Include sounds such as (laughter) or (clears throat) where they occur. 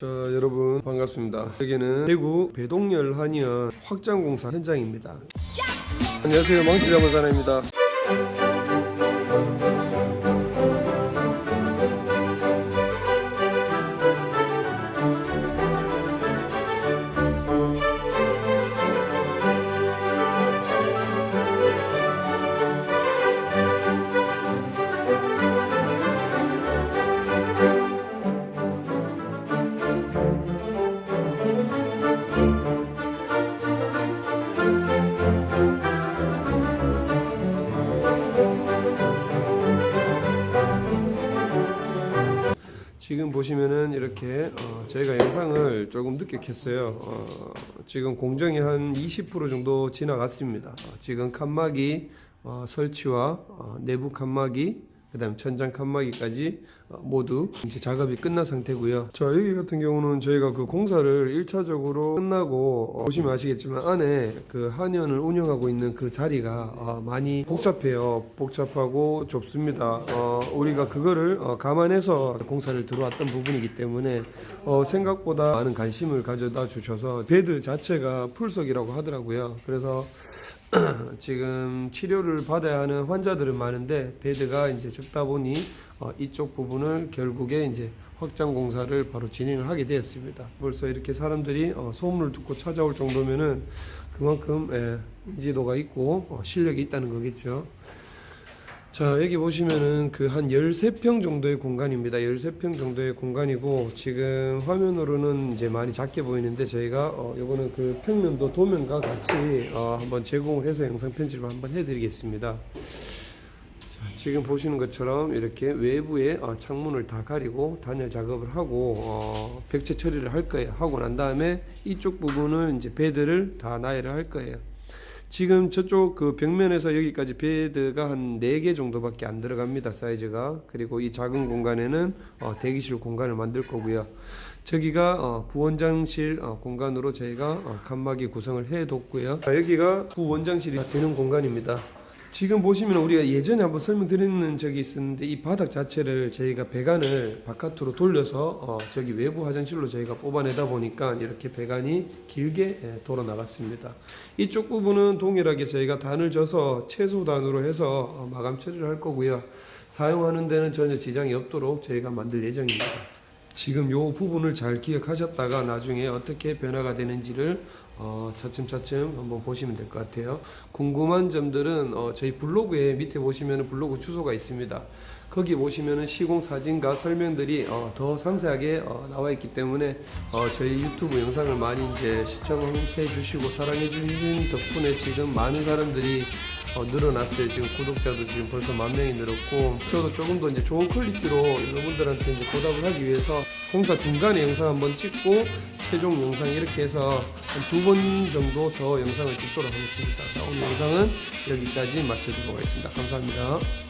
자 여러분 반갑습니다. 여기는 대구 배동열 한의원 확장공사 현장입니다. 안녕하세요 망치자문사나입니다. 지금 보시면은 이렇게 어, 저희가 영상을 조금 늦게 켰어요. 어, 지금 공정이 한 20% 정도 지나갔습니다. 어, 지금 칸막이 어, 설치와 어, 내부 칸막이 그 다음 천장 칸막이까지 어, 모두 이제 작업이 끝난 상태고요. 자 여기 같은 경우는 저희가 그 공사를 1차적으로 끝나고 어, 보시면 아시겠지만 안에 그 한의원을 운영하고 있는 그 자리가 어, 많이 복잡해요. 복잡하고 좁습니다. 어, 우리가 그거를 어, 감안해서 공사를 들어왔던 부분이기 때문에 어, 생각보다 많은 관심을 가져다 주셔서 베드 자체가 풀석이라고 하더라고요. 그래서 (clears throat) 지금 치료를 받아야 하는 환자들은 많은데 베드가 이제 적다 보니 어, 이쪽 부분을 결국에 이제 확장 공사를 바로 진행을 하게 되었습니다. 벌써 이렇게 사람들이 어, 소문을 듣고 찾아올 정도면은 그만큼 예, 인지도가 있고 어, 실력이 있다는 거겠죠. 자, 여기 보시면은 그 한 13평 정도의 공간입니다. 13평 정도의 공간이고 지금 화면으로는 이제 많이 작게 보이는데 저희가 어 요거는 그 평면도 도면과 같이 어 한번 제공을 해서 영상 편집을 한번 해 드리겠습니다. 자, 지금 보시는 것처럼 이렇게 외부에 어, 창문을 다 가리고 단열 작업을 하고 어, 백체 처리를 할 거예요. 하고 난 다음에 이쪽 부분은 이제 베드를 다 나열을 할 거예요. 지금 저쪽 그 벽면에서 여기까지 베드가 한 4개 정도밖에 안 들어갑니다. 사이즈가. 그리고 이 작은 공간에는 어, 대기실 공간을 만들 거고요. 저기가 어, 부원장실 어, 공간으로 저희가 어, 칸막이 구성을 해 뒀고요. 자, 여기가 부원장실이 되는 공간입니다. 지금 보시면 우리가 예전에 한번 설명드리는 적이 있었는데 이 바닥 자체를 저희가 배관을 바깥으로 돌려서 어, 저기 외부 화장실로 저희가 뽑아내다 보니까 이렇게 배관이 길게 예, 돌아 나갔습니다. 이쪽 부분은 동일하게 저희가 단을 져서 최소 단으로 해서 어, 마감 처리를 할 거고요. 사용하는 데는 전혀 지장이 없도록 저희가 만들 예정입니다. 지금 요 부분을 잘 기억하셨다가 나중에 어떻게 변화가 되는지를 어, 차츰차츰 한번 보시면 될 것 같아요. 궁금한 점들은 어, 저희 블로그에 밑에 보시면 블로그 주소가 있습니다. 거기 보시면은 시공 사진과 설명들이 어, 더 상세하게 어, 나와 있기 때문에 어, 저희 유튜브 영상을 많이 이제 시청해 주시고 사랑해 주신 덕분에 지금 많은 사람들이 어, 늘어났어요. 지금 구독자도 지금 벌써 만 명이 늘었고, 저도 조금 더 이제 좋은 퀄리티로 여러분들한테 이제 보답을 하기 위해서 공사 중간에 영상 한번 찍고, 최종 영상 이렇게 해서 한두번 정도 더 영상을 찍도록 하겠습니다. 자, 오늘 영상은 여기까지 마쳐드리도록 하겠습니다. 감사합니다.